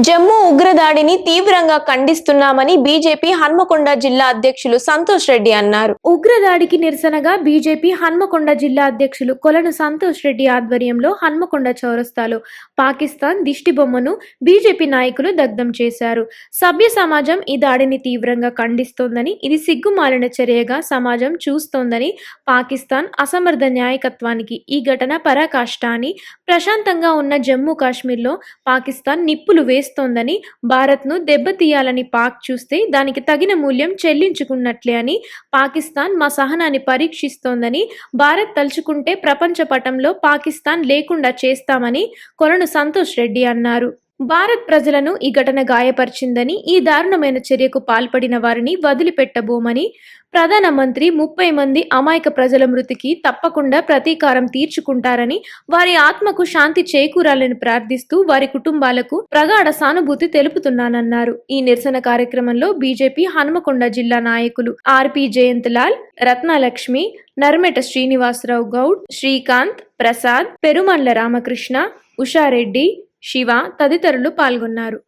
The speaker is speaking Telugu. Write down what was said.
జమ్మూ ఉగ్రదాడిని తీవ్రంగా ఖండిస్తున్నామని బీజేపీ హన్మకొండ జిల్లా అధ్యక్షులు సంతోష్ రెడ్డి అన్నారు. ఉగ్రదాడికి నిరసనగా బీజేపీ హన్మకొండ జిల్లా అధ్యక్షులు కొలను సంతోష్ రెడ్డి ఆధ్వర్యంలో హన్మకొండ చౌరస్తాలో పాకిస్తాన్ దిష్టి బొమ్మను బీజేపీ నాయకులు దగ్ధం చేశారు. సభ్య సమాజం ఈ దాడిని తీవ్రంగా ఖండిస్తోందని ఇది సిగ్గుమాలిన చర్యగా సమాజం చూస్తోందని పాకిస్తాన్ అసమర్థ న్యాయకత్వానికి ఈ ఘటన పరాకాష్ట అని ప్రశాంతంగా ఉన్న జమ్మూ కాశ్మీర్లో పాకిస్తాన్ నిప్పులు వేస్తోందని భారత్ను దెబ్బతీయాలని పాక్ చూస్తే దానికి తగిన మూల్యం చెల్లించుకున్నట్లే అని పాకిస్తాన్ మా సహనాన్ని పరీక్షిస్తోందని భారత్ తలుచుకుంటే ప్రపంచ పటంలో పాకిస్తాన్ లేకుండా చేస్తామని కొలను సంతోష్ రెడ్డి అన్నారు. భారత్ ప్రజలను ఈ ఘటన గాయపరిచిందని ఈ దారుణమైన చర్యకు పాల్పడిన వారిని వదిలిపెట్టబోమని ప్రధానమంత్రి ముప్పై మంది అమాయక ప్రజల మృతికి తప్పకుండా ప్రతీకారం తీర్చుకుంటారని వారి ఆత్మకు శాంతి చేకూరాలని ప్రార్థిస్తూ వారి కుటుంబాలకు ప్రగాఢ సానుభూతి తెలుపుతున్నానన్నారు. ఈ నిరసన కార్యక్రమంలో బీజేపీ హనుమకొండ జిల్లా నాయకులు ఆర్పి జయంత్లాల్ రత్నలక్ష్మి నర్మెట శ్రీనివాసరావు గౌడ్ శ్రీకాంత్ ప్రసాద్ పెరుమండ్ల రామకృష్ణ ఉషారెడ్డి శివ తదితరులు పాల్గొన్నారు.